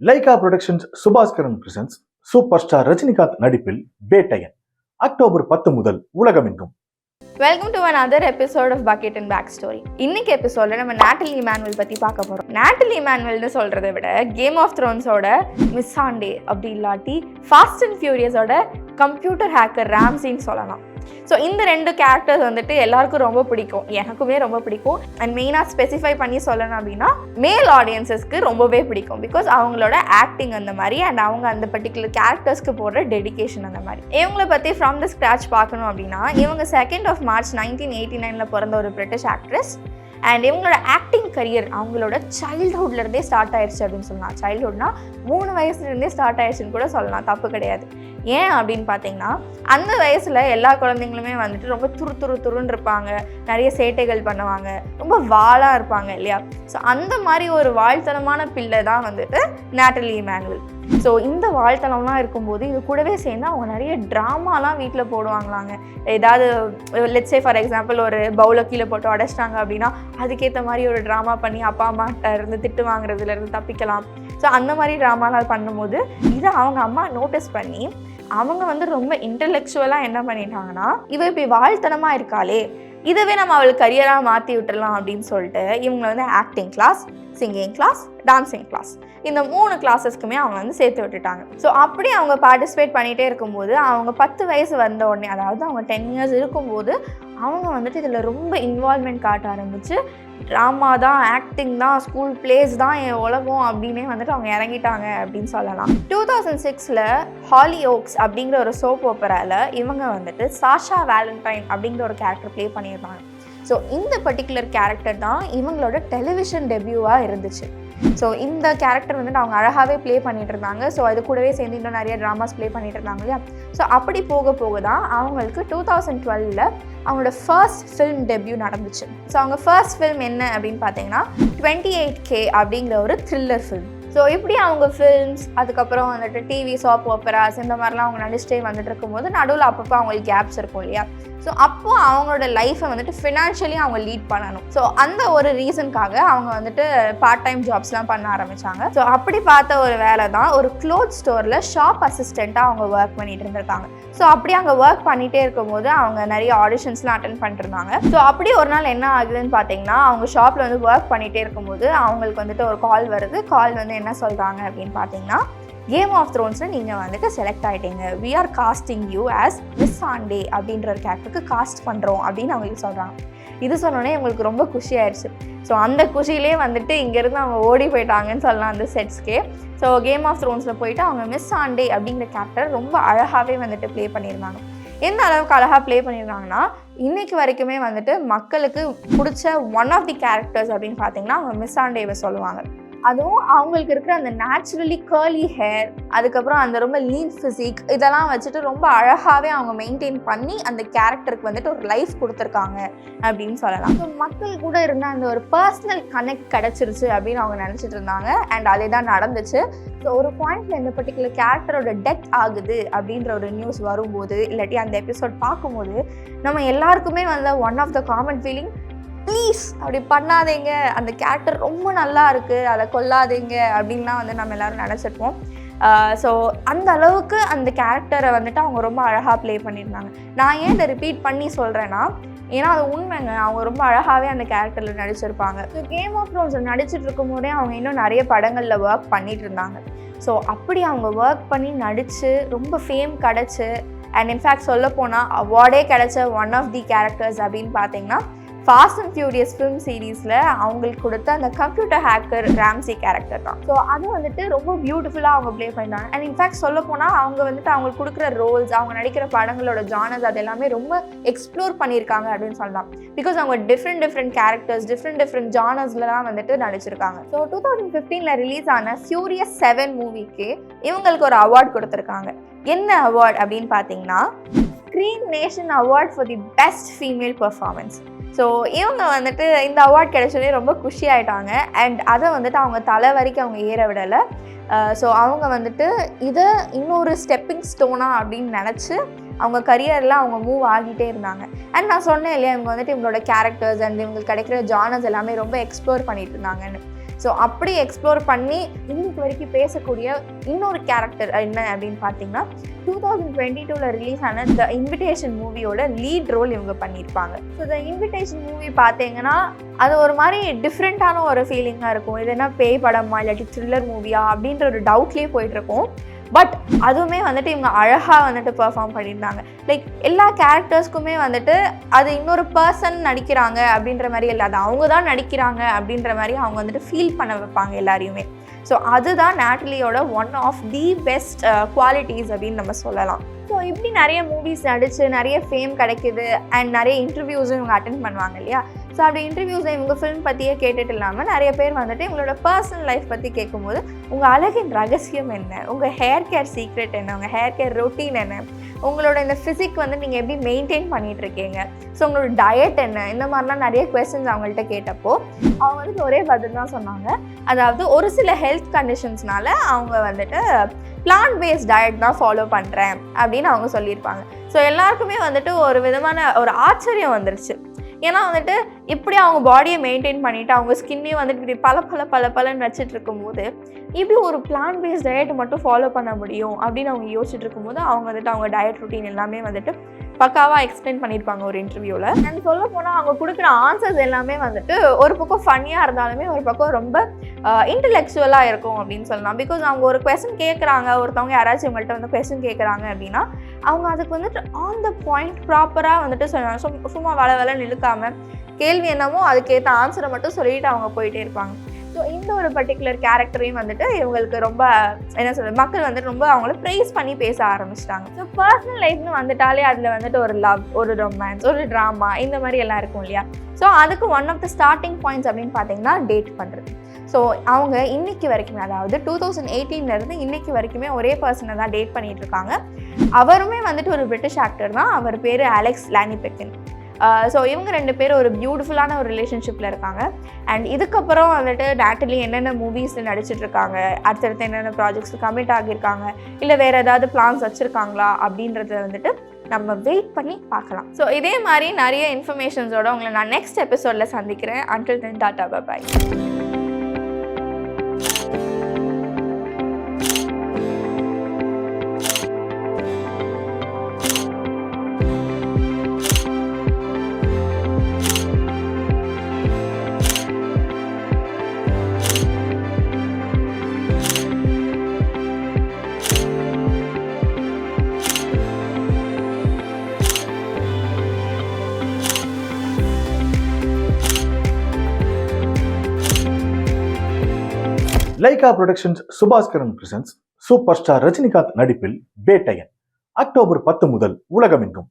Lyca productions Subaskaran presents super star Rajinikanth நடிப்பில் Vettaiyan October பத்து முதல் உலகமெங்கும். Welcome to another episode of bucket and back story இன்னைக்கு எபிசோட நம்ம நேட்டலி இமானுவல் பற்றி பார்க்க போகிறோம் நேட்டலி மேனுவல்னு சொல்கிறத விட கேம் ஆஃப் த்ரோன்ஸோட மிஸ் ஆண்டே அப்படி இல்லாட்டி ஃபாஸ்ட் அண்ட் ஃபியூரியஸோட கம்ப்யூட்டர் ஹேக்கர் ராம்சின்னு சொல்லலாம். ஸோ இந்த ரெண்டு கேரக்டர்ஸ் வந்துட்டு எல்லாருக்கும் ரொம்ப பிடிக்கும். எனக்குமே ரொம்ப பிடிக்கும். அண்ட் மெயினாக ஸ்பெசிஃபை பண்ணி சொல்லணும் அப்படின்னா மேல் ஆடியன்ஸஸ்க்கு ரொம்பவே பிடிக்கும். பிகாஸ் அவங்களோட ஆக்டிங் அந்த மாதிரி அண்ட் அவங்க அந்த பர்டிகுலர் கேரக்டர்ஸ்க்கு போடுற டெடிகேஷன் அந்த மாதிரி. இவங்களை பற்றி ஃப்ரம் த ஸ்க்ராச் பார்க்கணும் அப்படின்னா இவங்க second of March nineteen eighty நைனில் பிறந்த ஒரு பிரிட்டிஷ் ஆக்ட்ரஸ் அண்ட் இவங்களோட ஆக்டிங் கரியர் அவங்களோட சைல்ட்ஹுட்லேருந்தே ஸ்டார்ட் ஆயிடுச்சு அப்படின்னு சொல்லலாம். சைல்ட்ஹுட்னா மூணு வயசுலேருந்தே ஸ்டார்ட் ஆயிடுச்சுன்னு கூட சொல்லலாம். தப்பு கிடையாது. ஏன் அப்படின்னு பார்த்தீங்கன்னா அந்த வயசில் எல்லா குழந்தைங்களுமே வந்துட்டு ரொம்ப துரு துரு துருன்னு இருப்பாங்க. நிறைய சேட்டைகள் பண்ணுவாங்க. ரொம்ப வாளாக இருப்பாங்க இல்லையா? ஸோ அந்த மாதிரி ஒரு வாழ்த்தனமான பிள்ளை தான் வந்துட்டு நேட்டலி மேனுவல் ஸோ இந்த வாழ்த்தனம்லாம் இருக்கும்போது இது கூடவே சேர்ந்து அவங்க நிறைய ட்ராமாலாம் வீட்டில் போடுவாங்களாங்க. ஏதாவது லெட்ஸே ஃபார் எக்ஸாம்பிள் ஒரு பவுலை கீழே போட்டு உடச்சிட்டாங்க அப்படின்னா அதுக்கேற்ற மாதிரி ஒரு ட்ராமா பண்ணி அப்பா அம்மாட்ட இருந்து திட்டு வாங்குறதுலேருந்து தப்பிக்கலாம். ஸோ அந்த மாதிரி ட்ராமாலாம் பண்ணும்போது இதை அவங்க அம்மா நோட்டீஸ் பண்ணி அவங்க வந்து ரொம்ப இன்டலெக்சுவலாக என்ன பண்ணிட்டாங்கன்னா இவ இப்படி வாழ்த்தனமாக இருக்காளே இதுவே நம்ம அவளுக்கு கரியராக மாற்றி விட்டுறலாம் அப்படின்னு சொல்லிட்டு இவங்களை வந்து acting class singing class dancing class இந்த மூணு கிளாஸஸ்க்குமே அவங்க வந்து சேர்த்து விட்டுட்டாங்க. ஸோ அப்படி அவங்க பார்ட்டிசிபேட் பண்ணிகிட்டே இருக்கும்போது அவங்க பத்து வயசு வந்த உடனே அதாவது அவங்க டென் இயர்ஸ் இருக்கும்போது அவங்க வந்துட்டு இதில் ரொம்ப இன்வால்மெண்ட் காட்ட ஆரம்பிச்சு ட்ராமா தான் ஆக்டிங் தான் ஸ்கூல் பிளேஸ் தான் என் உலகம் அப்படின்னே வந்துட்டு அவங்க இறங்கிட்டாங்க அப்படின்னு சொல்லலாம். டூ தௌசண்ட் சிக்ஸில் ஹாலி ஓக்ஸ் அப்படிங்கிற ஒரு சோப் ஓப்பராவில் இவங்க வந்துட்டு சாஷா வேலண்டைன் அப்படிங்கிற ஒரு கேரக்டர் ப்ளே பண்ணியிருந்தாங்க. ஸோ இந்த பர்டிகுலர் கேரக்டர் தான் இவங்களோட டெலிவிஷன் டெபியூவாக இருந்துச்சு. ஸோ இந்த கேரக்டர் வந்துட்டு அவங்க அழகாகவே ப்ளே பண்ணிட்டு இருந்தாங்க. ஸோ அது கூடவே சேர்ந்து இன்னும் நிறைய ட்ராமாஸ் ப்ளே பண்ணிட்டு இருந்தாங்க இல்லையா? ஸோ அப்படி போக போக தான் அவங்களுக்கு டூ தௌசண்ட் டுவெலில் அவங்களோட ஃபர்ஸ்ட் ஃபில்ம் டெபியூ நடந்துச்சு. ஸோ அவங்க ஃபர்ஸ்ட் ஃபில்ம் என்ன அப்படின்னு பார்த்தீங்கன்னா டுவெண்ட்டி எயிட் கே அப்படிங்கிற ஒரு த்ரில்லர் ஃபில்ம் ஸோ இப்படி அவங்க ஃபில்ம்ஸ் அதுக்கப்புறம் வந்துட்டு டிவி சாப் ஓப்பராஸ் இந்த மாதிரிலாம் அவங்க நடிச்சிட்டே வந்துட்டு இருக்கும்போது நடுவில் அப்பப்போ அவங்களுக்கு கேப்ஸ் இருக்கும் இல்லையா? ஸோ அப்போ அவங்களோட லைஃப்பை வந்துட்டு ஃபினான்ஷியலி அவங்க லீட் பண்ணணும். ஸோ அந்த ஒரு ரீசனுக்காக அவங்க வந்துட்டு பார்ட் டைம் ஜாப்ஸ்லாம் பண்ண ஆரம்பித்தாங்க ஸோ அப்படி பார்த்த ஒரு வேலை தான் ஒரு க்ளோத் ஸ்டோரில் ஷாப் அசிஸ்டண்ட்டாக அவங்க ஒர்க் பண்ணிட்டு இருந்திருக்காங்க. ஸோ அப்படி அங்கே ஒர்க் பண்ணிகிட்டே இருக்கும்போது அவங்க நிறைய ஆடிஷன்ஸ்லாம் அட்டன் பண்ணிருந்தாங்க ஸோ அப்படி ஒரு நாள் என்ன ஆகுதுன்னு பார்த்தீங்கன்னா அவங்க ஷாப்பில் வந்து ஒர்க் பண்ணிகிட்டே இருக்கும்போது அவங்களுக்கு வந்துட்டு ஒரு கால் வருது. கால் வந்து என்ன சொல்கிறாங்க அப்படின்னு பார்த்தீங்கன்னா கேம் ஆஃப் த்ரோன்ஸில் நீங்கள் வந்துட்டு select ஆகிட்டீங்க we are casting you as Missandei அப்படின்ற ஒரு கேரக்டருக்கு காஸ்ட் பண்ணுறோம் அப்படின்னு அவங்களுக்கு சொல்கிறாங்க இது சொன்னோடனே உங்களுக்கு ரொம்ப குஷி ஆயிடுச்சு ஸோ அந்த குஷியிலே வந்துட்டு இங்கேருந்து அவங்க ஓடி போயிட்டாங்கன்னு சொல்லலாம் அந்த செட்ஸ்க்கே ஸோ கேம் ஆஃப் த்ரோன்ஸில் போயிட்டு அவங்க மிஸ் ஆண்டே அப்படிங்கிற கேரக்டர் ரொம்ப அழகாகவே வந்துட்டு ப்ளே பண்ணியிருந்தாங்க. எந்த அளவுக்கு அழகாக ப்ளே பண்ணியிருந்தாங்கன்னா இன்றைக்கு வரைக்குமே வந்துட்டு மக்களுக்கு பிடிச்ச ஒன் ஆஃப் தி கேரக்டர்ஸ் அப்படின்னு பார்த்தீங்கன்னா அவங்க மிஸ் ஆண்டேவை சொல்லுவாங்க. அதுவும் அவங்களுக்கு இருக்கிற அந்த நேச்சுரலி கேர்லி ஹேர் அதுக்கப்புறம் அந்த ரொம்ப லீன் ஃபிசிக் இதெல்லாம் வச்சுட்டு ரொம்ப அழகாகவே அவங்க மெயின்டைன் பண்ணி அந்த கேரக்டருக்கு வந்துட்டு ஒரு லைஃப் கொடுத்துருக்காங்க அப்படின்னு சொல்லலாம். ஸோ மக்கள் கூட இருந்த அந்த ஒரு பர்சனல் கனெக்ட் கிடச்சிருச்சு அப்படின்னு அவங்க நினச்சிட்டு இருந்தாங்க. அண்ட் அதே தான் நடந்துச்சு. ஸோ ஒரு பாயிண்ட்ல இந்த பர்டிகுலர் கேரக்டரோட டெத் ஆகுது அப்படின்ற ஒரு நியூஸ் வரும்போது இல்லாட்டி அந்த எபிசோட் பார்க்கும்போது நம்ம எல்லாருக்குமே வந்து one of the common feeling please அப்படி பண்ணாதீங்க. அந்த கேரக்டர் ரொம்ப நல்லா இருக்குது அதை கொல்லாதீங்க அப்படின்லாம் வந்து நம்ம எல்லாரும் நினச்சிருப்போம். ஸோ அந்த அளவுக்கு அந்த கேரக்டரை வந்துட்டு அவங்க ரொம்ப அழகாக ப்ளே பண்ணியிருந்தாங்க. நான் ஏன் இதை ரிப்பீட் பண்ணி சொல்கிறேன்னா ஏன்னா அது உண்மைங்க. அவங்க ரொம்ப அழகாகவே அந்த கேரக்டரில் நடிச்சிருப்பாங்க. ஸோ கேம் ஆஃப் த்ரோன்ஸில் நடிச்சிட்டு இருக்கும் போதே அவங்க இன்னும் நிறைய படங்களில் ஒர்க் பண்ணிட்டு இருந்தாங்க. ஸோ அப்படி அவங்க ஒர்க் பண்ணி நடித்து ரொம்ப ஃபேம் கிடச்சி அண்ட் இன்ஃபேக்ட் சொல்ல போனால் அவார்டே கிடச்ச ஒன் ஆஃப் தி கேரக்டர்ஸ் அப்படின்னு பார்த்தீங்கன்னா ஃபாஸ்ட் அண்ட் ஃபியூரியஸ் ஃபிலிம் சீரீஸில் அவங்களுக்கு கொடுத்த அந்த கம்ப்யூட்டர் ஹேக்கர் ராம்சி கேரக்டர் தான். ஸோ அது வந்துட்டு ரொம்ப பியூட்டிஃபுல்லாக அவங்க ப்ளே பண்ணிட்டாங்க. அண்ட் இன்ஃபேக்ட் சொல்ல போனால் அவங்க வந்துட்டு அவங்களுக்கு கொடுக்குற ரோல்ஸ் அவங்க நடிக்கிற படங்களோட ஜானர்ஸ் அது எல்லாமே ரொம்ப எக்ஸ்ப்ளோர் பண்ணியிருக்காங்க அப்படின்னு சொல்லலாம். பிகாஸ் அவங்க different different characters different different ஜானர்ஸ்லாம் வந்துட்டு நடிச்சிருக்காங்க. ஸோ டூ தௌசண்ட் ஃபிஃப்டீனில் ரிலீஸ் ஆன ஃபியூரியஸ் செவன் மூவிக்கு இவங்களுக்கு ஒரு அவார்ட் கொடுத்துருக்காங்க. என்ன அவார்ட் அப்படின்னு பார்த்தீங்கன்னா Screen Nation award for the best female performance so இவங்க வந்துட்டு இந்த அவார்ட் கிடைச்சோடனே ரொம்ப குஷி ஆகிட்டாங்க அண்ட் அதை வந்துட்டு அவங்க தலை வரைக்கும் அவங்க ஏற விடலை. ஸோ அவங்க வந்துட்டு இதை இன்னொரு ஸ்டெப்பிங் ஸ்டோனா அப்படின்னு நினச்சி அவங்க கரியரில் அவங்க மூவ் ஆகிட்டே இருந்தாங்க. அண்ட் நான் சொன்னேன் இல்லையா இவங்க வந்துட்டு இவங்களோட கேரக்டர்ஸ் அண்ட் இவங்களுக்கு கிடைக்கிற ஜானர்ஸ் எல்லாமே ரொம்ப எக்ஸ்ப்ளோர் பண்ணிட்டு இருந்தாங்கன்னு. ஸோ அப்படி எக்ஸ்ப்ளோர் பண்ணி இன்னைக்கு வரைக்கும் பேசக்கூடிய இன்னொரு கேரக்டர் என்ன அப்படின்னு பார்த்தீங்கன்னா டூ தௌசண்ட் டுவெண்ட்டி டூவில் ரிலீஸ் ஆன த இன்விடேஷன் மூவியோட லீட் ரோல் இவங்க பண்ணியிருப்பாங்க. ஸோ த இன்விடேஷன் மூவி பார்த்தீங்கன்னா அது ஒரு மாதிரி டிஃப்ரெண்ட்டான ஒரு ஃபீலிங்காக இருக்கும். இது என்ன பேய் படமா இல்லாட்டி த்ரில்லர் மூவியா அப்படின்ற ஒரு டவுட்லேயே போயிட்டுருக்கும் பட் அதுவுமே வந்துட்டு இவங்க அழகாக வந்துட்டு பெர்ஃபார்ம் பண்ணியிருந்தாங்க. லைக் எல்லா கேரக்டர்ஸ்க்குமே வந்துட்டு அது இன்னொரு பர்சன் நடிக்கிறாங்க அப்படின்ற மாதிரி இல்லை. அது அவங்க தான் நடிக்கிறாங்க அப்படின்ற மாதிரி அவங்க வந்துட்டு ஃபீல் பண்ண வைப்பாங்க எல்லாரையுமே. ஸோ அதுதான் நேட்டலியோட one of the best qualities அப்படின்னு நம்ம சொல்லலாம். ஸோ இப்படி நிறைய மூவிஸ் நடித்து நிறைய ஃபேம் கிடைக்குது அண்ட் நிறைய இன்டர்வியூஸும் இவங்க அட்டன் பண்ணுவாங்க இல்லையா? ஸோ அப்படி இன்டர்வியூஸில் இவங்க ஃபிலிம் பற்றியே கேட்டுட்டு இல்லாமல் நிறைய பேர் வந்துட்டு இவங்களோட பர்சனல் லைஃப் பற்றி கேட்கும்போது உங்கள் அழகின் ரகசியம் என்ன? உங்கள் ஹேர் கேர் சீக்ரெட் என்ன? உங்கள் ஹேர் கேர் ரொட்டீன் என்ன? உங்களோட இந்த ஃபிசிக் வந்து நீங்கள் எப்படி மெயின்டைன் பண்ணிகிட்டு இருக்கீங்க ஸோ உங்களோட டயட் என்ன? இந்த மாதிரிலாம் நிறைய கொஸ்டின்ஸ் அவங்கள்ட்ட கேட்டப்போ அவங்க வந்து ஒரே பதில் தான் சொன்னாங்க. அதாவது ஒரு சில ஹெல்த் கண்டிஷன்ஸ்னால அவங்க வந்துட்டு பிளான் பேஸ்ட் டயட் தான் ஃபாலோ பண்ணுறேன் அப்படின்னு அவங்க சொல்லியிருப்பாங்க. ஸோ எல்லாருக்குமே வந்துட்டு ஒரு விதமான ஒரு ஆச்சரியம் வந்துருச்சு. ஏன்னா வந்துட்டு இப்படி அவங்க பாடியை மெயின்டைன் பண்ணிட்டு அவங்க ஸ்கின்னே வந்துட்டு இப்படி பல பல பல பலன்னு வச்சுட்டு இருக்கும்போது இப்படி ஒரு பிளான் பேஸ்ட் டயட் மட்டும் ஃபாலோ பண்ண முடியும் அப்படின்னு அவங்க யோசிச்சுட்டு இருக்கும்போது அவங்க வந்துட்டு அவங்க டயட் ரொட்டீன் எல்லாமே வந்துட்டு பக்காவாக எக்ஸ்பிளைன் பண்ணியிருப்பாங்க ஒரு இன்டர்வியூவில் அண்ட் சொல்ல போனால் அவங்க கொடுக்குற ஆன்சர்ஸ் எல்லாமே வந்துட்டு ஒரு பக்கம் ஃபன்னியாக இருந்தாலுமே ஒரு பக்கம் ரொம்ப இன்டெலெக்சுவலாக இருக்கும் அப்படின்னு சொல்லலாம். பிகாஸ் அவங்க ஒரு கொஸ்டின் கேட்குறாங்க ஒருத்தவங்க யாராச்சும் இவங்கள்ட்ட வந்து கொஸ்டின் கேட்குறாங்க அப்படின்னா அவங்க அதுக்கு வந்துட்டு ஆன் த பாயிண்ட் ப்ராப்பராக வந்துட்டு சொல்லுவாங்க. சும்மா வள வள நிலுக்காமல் கேள்வி என்னமோ அதுக்கேற்ற ஆன்சரை மட்டும் சொல்லிட்டு அவங்க போயிட்டே இருப்பாங்க. ஸோ இந்த ஒரு பர்டிகுலர் கேரக்டரையும் வந்துட்டு இவங்களுக்கு ரொம்ப என்ன சொல்றது மக்கள் வந்துட்டு ரொம்ப அவங்கள ப்ரைஸ் பண்ணி பேச ஆரம்பிச்சிட்டாங்க. ஸோ பர்சனல் லைஃப்னு வந்துட்டாலே அதில் வந்துட்டு ஒரு லவ் ஒரு ரொமான்ஸ் ஒரு ட்ராமா இந்த மாதிரி எல்லாம் இருக்கும் இல்லையா? ஸோ அதுக்கு one of the starting points அப்படின்னு பார்த்தீங்கன்னா டேட் பண்ணுறது ஸோ அவங்க இன்னைக்கு வரைக்குமே அதாவது டூ தௌசண்ட் எயிட்டீன்லேருந்து இன்னைக்கு வரைக்குமே ஒரே பர்சனை தான் டேட் பண்ணிட்டு இருக்காங்க. அவருமே வந்துட்டு ஒரு பிரிட்டிஷ் ஆக்டர் தான். அவர் பேர் அலெக்ஸ் லானிபெக்கின் ஸோ இவங்க ரெண்டு பேரும் ஒரு பியூட்டிஃபுல்லான ஒரு ரிலேஷன்ஷிப்பில் இருக்காங்க. அண்ட் இதுக்கப்புறம் வந்துட்டு நேட்டலி என்னென்ன மூவிஸில் நடிச்சிட்டு இருக்காங்க அடுத்தடுத்து என்னென்ன ப்ராஜெக்ட்ஸ் கமிட் ஆகியிருக்காங்க இல்லை வேறு ஏதாவது பிளான்ஸ் வச்சுருக்காங்களா அப்படின்றத வந்துட்டு நம்ம வெயிட் பண்ணி பார்க்கலாம். ஸோ இதே மாதிரி நிறைய இன்ஃபர்மேஷன்ஸோட உங்களை நான் நெக்ஸ்ட் எபிசோடில் சந்திக்கிறேன். Until then tata bye Lyca productions Subaskaran presents super star Rajinikanth நடிப்பில் பேட்டையன் அக்டோபர் பத்து முதல் உலகமெங்கும்.